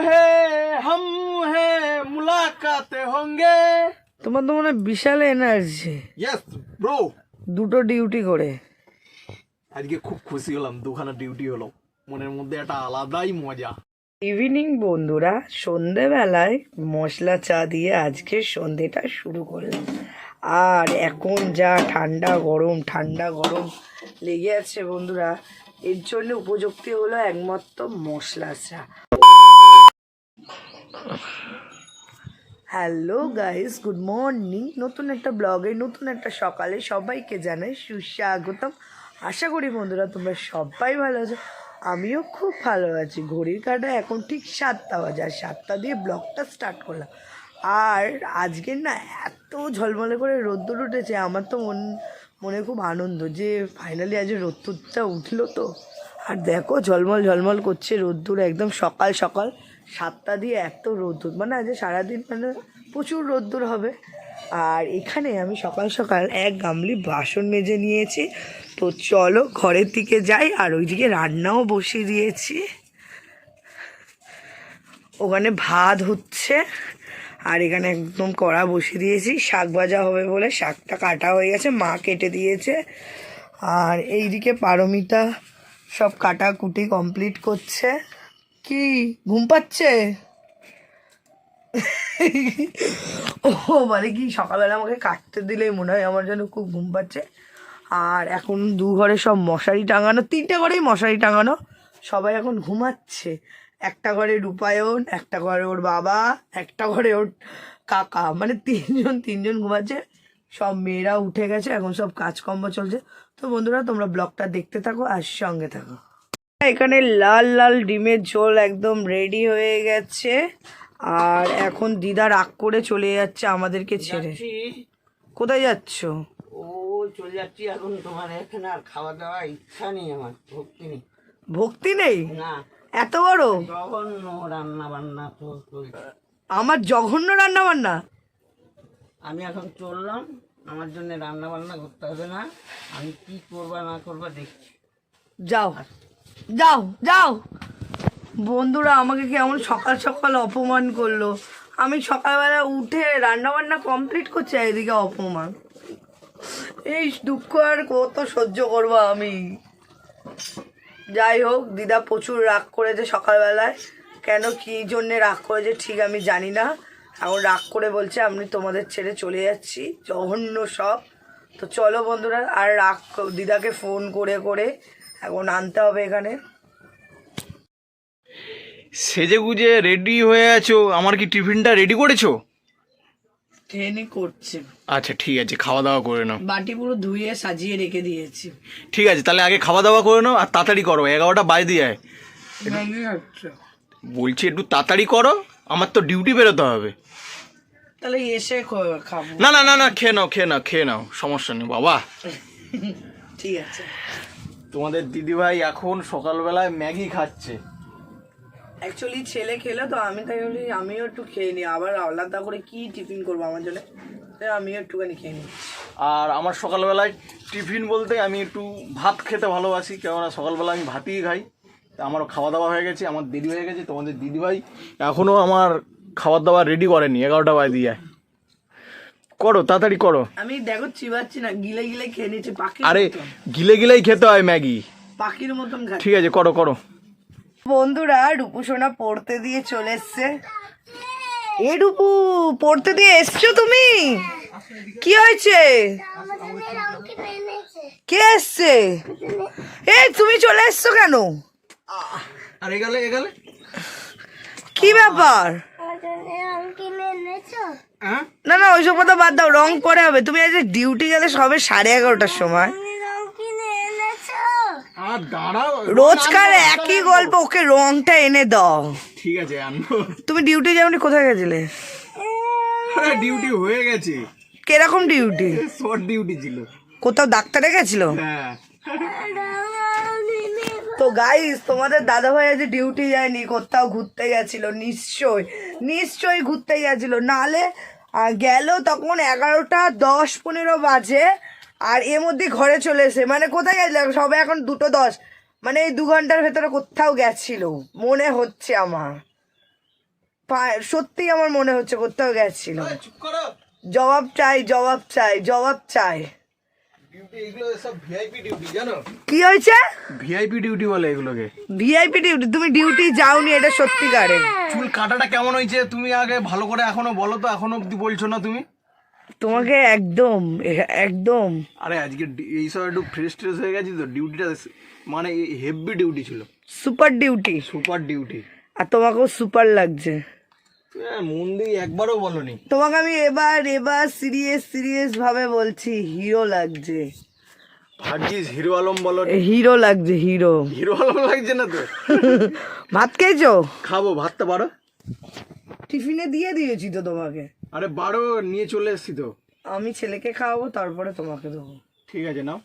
है हम है मुलाकाते होंगे তোমার তো মনে হয় বিশাল এনার্জি यस ব্রো দুটো ডিউটি করে আজকে খুব খুশি হলাম দুখানা ডিউটি হলো মনের মধ্যে একটা আলাদাই মজা ইভিনিং বন্ধুরা সন্ধেবেলায় মশলা চা দিয়ে আজকে সন্ধেটা শুরু করলাম আর এখন যা ঠান্ডা গরম ঠান্ডা গরম লেগে আছে বন্ধুরা এর জন্য উপযুক্তি হলো একমাত্র মশলা চা হ্যালো গাইস গুড মর্নিং নতুন একটা ব্লগে নতুন একটা সকালে সবাইকে জানাই সুস্বাগতম। আশা করি বন্ধুরা তোমরা সবাই ভালো আছো। আমিও খুব ভালো আছি। ঘড়ির কাটা এখন ঠিক সাতটা বাজে, আর সাতটা দিয়ে ব্লগটা স্টার্ট করলাম। আর আজকে না এত ঝলমলে করে রোদ্দুর উঠেছে, আমার তো মন, মনে খুব আনন্দ যে ফাইনালি আজ রোদ্দুরটা উঠল তো। আর দেখো ঝলমল ঝলমল করছে রোদ্দুর একদম সকাল সকাল। সাতটা দিয়ে এত রোদ্দুর মানে আজ সারাদিন মানে প্রচুর রোদ্দুর হবে। আর এখানে আমি সকাল সকাল এক গামলি বাসন মেজে নিয়েছি। তো চলো ঘরের দিকে যাই, আর ওইদিকে রান্নাও বসিয়ে দিয়েছি। ওখানে ভাত হচ্ছে, আর এখানে একদম কড়া বসিয়ে দিয়েছি। শাক ভাজা হবে বলে শাকটা কাটা হয়ে গেছে, মা কেটে দিয়েছে। আর এইদিকে পারমিতা সব কাটা কুটি কমপ্লিট করছে। কি? ঘুম পাচ্ছে? ও মানে কি, সকালবেলা আমাকে কাটতে দিলেই মনে হয় আমার যেন খুব ঘুম পাচ্ছে। আর এখন দু ঘরে সব মশারি টাঙানো, তিনটে ঘরেই মশারি টাঙানো, সবাই এখন ঘুমাচ্ছে। একটা ঘরে রূপায়ণ, একটা ঘরে ওর বাবা, একটা ঘরে ওর কাকা মানে তিনজন তিনজন ঘুমাচ্ছে। সব মেয়েরা উঠে গেছে, এখন সব কাজকর্ম চলছে। তো বন্ধুরা, তোমরা ব্লগটা দেখতে থাকো আর সঙ্গে থাকো। এখানে লাল লাল ডিমের ঝোল একদম রেডি হয়ে গেছে। আর এখন দিদা রাগ করে চলে যাচ্ছে আমাদেরকে ছেড়ে। কোথায় যাচ্ছ? ও চলে যাচ্ছি এখন তোমার এখানে আর খাওয়া দাওয়া ইচ্ছা নেই আমার ভক্তি নেই। ভক্তি নেই? না। এত বড়? জঘন্য রান্না বান্না আমার জঘন্য রান্না বান্না আমি এখন চললাম আমার জন্য রান্না বান্না করতে হবে না। আমি কি করবা না করবা দেখছি। যাও। যাও যাও। বন্ধুরা, আমাকে কেমন সকাল সকাল অপমান করল। আমি সকালবেলা উঠে রান্না বান্না কমপ্লিট করছি এদিকে অপমান। এই দুঃখ, আর কত সহ্য করব আমি। যাই হোক, দিদা প্রচুর রাগ করেছে সকালবেলায়। কেন, কী জন্যে রাগ করেছে ঠিক আমি জানি না। এখন রাগ করে বলছে, আমি তোমাদের ছেড়ে চলে যাচ্ছি, জঘন্য সব। তো চলো বন্ধুরা, আর রাগ, দিদাকে ফোন করে করে এখন আনতে হবে এখানে। সেজে গুজে রেডি হয়ে আছো? আমার কি টিফিনটা রেডি করেছ? ট্রেনই করছে। আচ্ছা ঠিক আছে খাওয়া দাওয়া করে নাও। বাটি পুরো ধুয়ে সাজিয়ে রেখে দিয়েছি। ঠিক আছে তাহলে আগে খাওয়া দাওয়া করে নাও আর তাড়াতাড়ি করো এগারোটা বাজে দিয়ে আয় বলছি একটু তাড়াতাড়ি করো আমার তো ডিউটি বেরোতে হবে। তাহলে এসে খাব। না না না না খেয়ে নাও খেয়ে নাও খেয়ে নাও সমস্যা নেই বাবা। ঠিক আছে। তোমাদের দিদিভাই এখন সকালবেলায় ম্যাগি খাচ্ছে। অ্যাকচুয়ালি ছেলে খেলো তো আমি তাই বলি আমিও একটু খেয়ে নিই। আবার আলাদা করে কি টিফিন করব আমার জন্য? তাই আমিও একটুখানি খেয়ে নিই। আর আমার সকালবেলায় টিফিন বলতে আমি একটু ভাত খেতে ভালোবাসি কেননা সকালবেলা আমি ভাতই খাই। তা আমারও খাওয়া দাওয়া হয়ে গেছে আমার দেরি হয়ে গেছে তোমাদের দিদিভাই এখনও আমার খাবার দাবার রেডি করেনি এগারোটা বাজে দিয়ে করো তাড়াতাড়ি করো। আমি দেখো চিবাচ্ছি না গিলে গিলে খেয়ে নিচ্ছি পাখির আরে গিলে গিলেই খেতে হয় ম্যাগি। পাখির মতন খাই ঠিক আছে করো করো। বন্ধুরা রূপু সোনা পড়তে দিয়ে চলে এসছে। এ রূপু পড়তে দিয়ে এসছো তুমি? কি হয়েছে? কে এসছে? এ তুমি চলে এসছো কেন? কি ব্যাপার? না না ওইসব কথা বাদ দাও রং পরে হবে। তুমি আজ ডিউটি গেলে সবে সাড়ে এগারোটার সময়। রোজকার একই গল্প ওকে রংটা এনে দাও। ঠিক আছে তুমি ডিউটি যাওনি কোথায় গেছিলে? ডিউটি হয়ে গেছে। কীরকম ডিউটি? শর্ট ডিউটি ছিল। কোথাও ডাক্তারে গেছিল? হ্যাঁ। তো গাইস তোমাদের দাদা ভাই আজ ডিউটি যায়নি কোথাও ঘুরতে গেছিল নিশ্চয়। নিশ্চয়ই ঘুরতে গেছিল নালে গেল তখন এগারোটা দশ পনেরো বাজে আর এর মধ্যে ঘরে চলে এসে মানে কোথায় গেছিল? সবে এখন দুটো দশ। মানে এই দু ঘণ্টার ভেতরে কোথাও গেছিল মনে হচ্ছে আমার। সত্যি আমার মনে হচ্ছে কোথাও গেছিল। জবাব চাই জবাব চাই জবাব চাই। কি হয়েছে? ভিআইপি ডিউটি বলে এগুলোকে। ভিআইপি ডিউটি তুমি ডিউটি যাওনি এটা চুল কাটাটা কেমন হয়েছে? তুমি আগে ভালো করে এখনও বলো তো এখনও অব্দি বলছো না তুমি? তোমাকে একদম একদম। আরে আজকে ডি- এইসব একটু ফ্রেশ ট্রেশ হয়ে গেছি তো ডিউটিটা মানে হেভি ডিউটি ছিল। সুপার ডিউটি সুপার ডিউটি আর তোমাকেও সুপার লাগছে। মন দিয়ে একবারও বলনি। তোমাকে আমি এবার এবার সিরিয়াস সিরিয়াস ভাবে বলছি হিরো লাগছে। ভাগ্যিস হিরো আলম বলো হিরো লাগছে হিরো হিরো আলম লাগছে না তো? ভাত খেয়েছো? খাব ভাতটা বারো। টিফিনে দিয়ে দিয়েছি তো তোমাকে। আরে বারো নিয়ে চলে এসছি তো। আমি ছেলেকে খাওয়াবো তারপরে তোমাকে দেবো। ঠিক আছে নাও।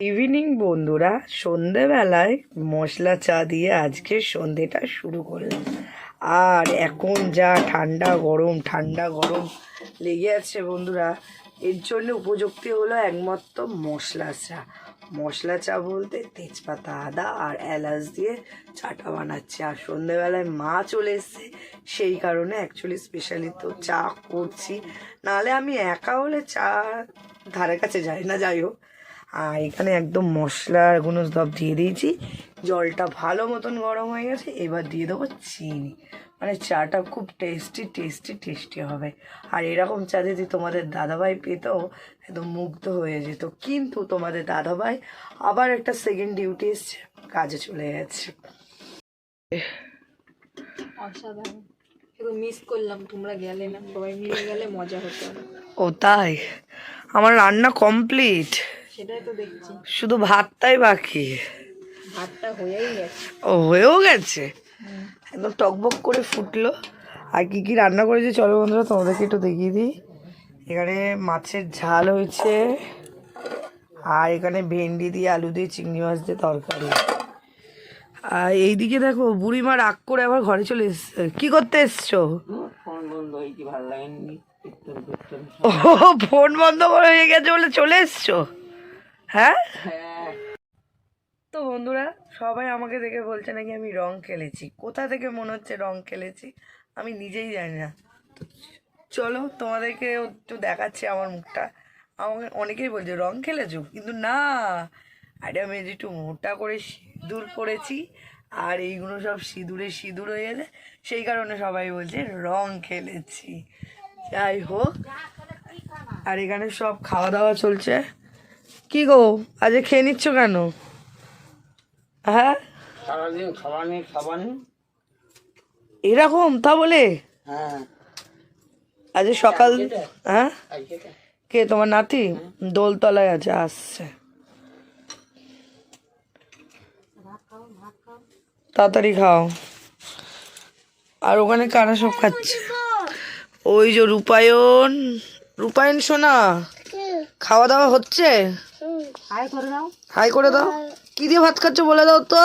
ইভিনিং বন্ধুরা। সন্ধেবেলায় মশলা চা দিয়ে আজকে সন্ধেটা শুরু করলাম। আর এখন যা ঠান্ডা গরম ঠান্ডা গরম লেগে আছে বন্ধুরা। এর জন্য উপযুক্ত হলো একমাত্র মশলা চা। মশলা চা বলতে তেজপাতা, আদা আর এলাচ দিয়ে চাটা বানাচ্ছে। আর সন্ধেবেলায় মা চলে এসছে, সেই কারণে অ্যাকচুয়ালি স্পেশালি তো চা করছি। নাহলে আমি একা হলে চা ধারে কাছে যাই না, যাই হোক। আর এখানে একদম মশলাগুলো সব দিয়ে দিয়েছি। জলটা ভালো মতন গরম হয়ে গেছে এবার দিয়ে দেবো চিনি। মানে চাটা খুব টেস্টি টেস্টি টেস্টি হবে। আর এরকম চা যদি তোমাদের দাদাভাই পেত একদম মুগ্ধ হয়ে যেত। কিন্তু তোমাদের দাদাভাই আবার একটা সেকেন্ড ডিউটি এসছে কাজে চলে গেছে। অসাধারণ। মিস করলাম তোমরা গেলে না সবাই মিলে গেলে মজা হতো। ও তাই? আমার রান্না কমপ্লিট সেটাই তো দেখছি। শুধু ভাতটাই বাকি। ভাতটা হয়েই গেছে। ও হয়েও গেছে? একদম টকবক করে ফুটলো। আর কি কি রান্না করেছি চলো বন্ধুরা তোমাদেরকে একটু দেখিয়ে দিই। এখানে মাছের ঝাল হয়েছে। আর এখানে ভেন্ডি দিয়ে আলু দিয়ে চিংড়ি মাছ দিয়ে তরকারি। আর এইদিকে দেখো বুড়িমা রাগ করে আবার ঘরে চলে এসছে। কি করতে এসছো? ফোন বন্ধ হয়েছে ভালো লাগেনি? কীর্তন কীর্তন ও ফোন বন্ধ করে হয়ে গেছে বলে চলে এসছো? হ্যাঁ? হ্যাঁ। তো বন্ধুরা সবাই আমাকে দেখে বলছে নাকি আমি রং খেলেছি। কোথা থেকে মনে হচ্ছে রং খেলেছি? আমি নিজেই জানি না। চলো তোমাদেরকে একটু দেখাচ্ছি আমার মুখটা। আমাকে অনেকেই বলছে রং খেলেছো? কিন্তু না আরে আমি যে একটু মোটা করে সিঁদুর পরেছি আর এইগুলো সব সিঁদুরে সিঁদুর হয়ে গেছে সেই কারণে সবাই বলছে রং খেলেছি। যাই হোক আর এখানে সব খাওয়া দাওয়া চলছে। কি গো আজ খেয়ে নিচ্ছ কেন? হ্যাঁ? সারাদিন খাবার নেই খাবার নেই। এরকম তা বলে? হ্যাঁ। আজ সকাল হ্যাঁ? কে তোমার নাতি? দোলতলায় আছে আসছে। তাড়াতাড়ি খাও। আর ওখানে কারা সব খাচ্ছে? ওই যে রূপায়ণ রূপায়ণ শোনা খাওয়া দাওয়া হচ্ছে? হাই করে দাও। হাই করে দাও। কি দিয়ে ভাত খাচ্ছ বলে দাও তো।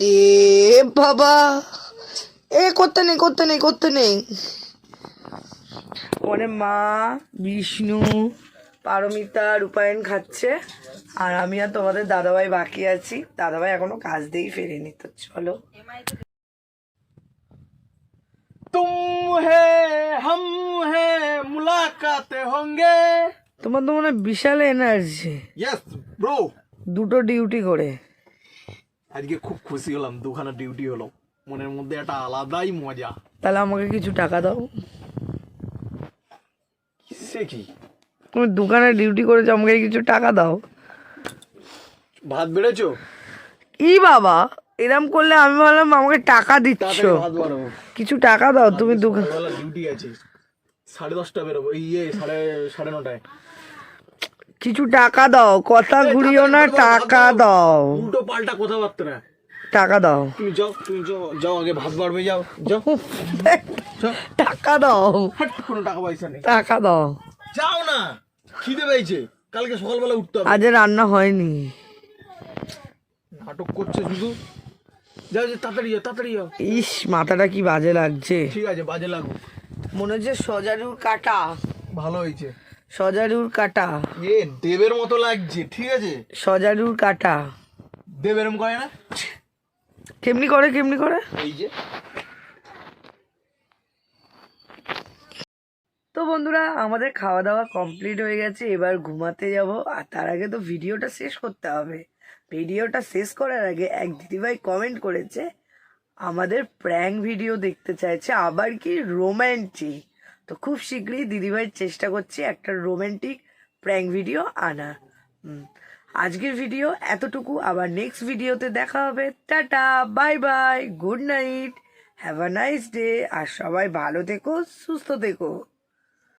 এ বাবা। এ করতে নেই করতে নেই করতে নেই। মানে মা বিষ্ণু পারমিতা রূপায়ণ খাচ্ছে। আর আমি আর তোমাদের দাদাভাই বাকি আছি। দাদাভাই এখনও কাজ দিয়েই ফেরেনি তো চলো। তুম হে হম হে মুলাকাতে হঙ্গে। তোমার তো মনে বিশাল এনার্জি ইয়েস ব্রো দুটো ডিউটি করে। আজকে খুব খুশি হলাম দুখানা ডিউটি হলো। মনের মধ্যে একটা আলাদাই মজা। তাহলে আমাকে কিছু টাকা দাও। সে কি? তুমি দোকানে ডিউটি করেছ আমাকে কিছু টাকা দাও। ভাত বেড়েছো? কি বাবা? এরম করলে আমি ভাবলাম আমাকে টাকা দিচ্ছ। কিছু টাকা দাও তুমি দোকান ডিউটি আছে। সাড়ে দশটা বেরোবো। ইয়ে সাড়ে সাড়ে নটায়। কিছু টাকা দাও কথা ঘুরিও না টাকা দাও উল্টো পাল্টা কথাবার্তা। না টাকা দাও। তুমি যাও তুমি যাও যাও আগে ভাত বাড়বে যাও যাও। টাকা দাও। হাট, কোনো টাকা পয়সা নেই। টাকা দাও। যাও না খিদে পেয়েছে। কালকে সকালবেলা উঠতে হবে। আজ রান্না হয়নি। নাটক করছে শুধু। যাও যাও, তাড়াতাড়ি যাও তাড়াতাড়ি যাও। ইস মাথাটা কি বাজে লাগছে। ঠিক আছে বাজে লাগুক। মনে হচ্ছে সজারুর কাটা। ভালো হয়েছে। সজারুর কাটা। এ দেবের মতো লাগছে ঠিক আছে? সজারুর কাটা। দেব এরম করে না? কেমনি করে কেমনি করে? এই যে। তো বন্ধুরা আমাদের খাওয়া দাওয়া কমপ্লিট হয়ে গেছে এবার ঘুমাতে যাব আর তার আগে তো ভিডিওটা শেষ করতে হবে। ভিডিওটা শেষ করার আগে এক দিদিভাই কমেন্ট করেছে আমাদের প্র্যাঙ্ক ভিডিও দেখতে চাইছে আবার কি রোম্যান্টিক তো খুব শীঘ্রই দিদিভাই চেষ্টা করছি একটা রোম্যান্টিক প্র্যাঙ্ক ভিডিও আনা আজকের ভিডিও এতটুকু, আবার নেক্সট ভিডিওতে দেখা হবে। Tata bye bye good night have a nice day আর সবাই ভালো থেকো, সুস্থ থেকো।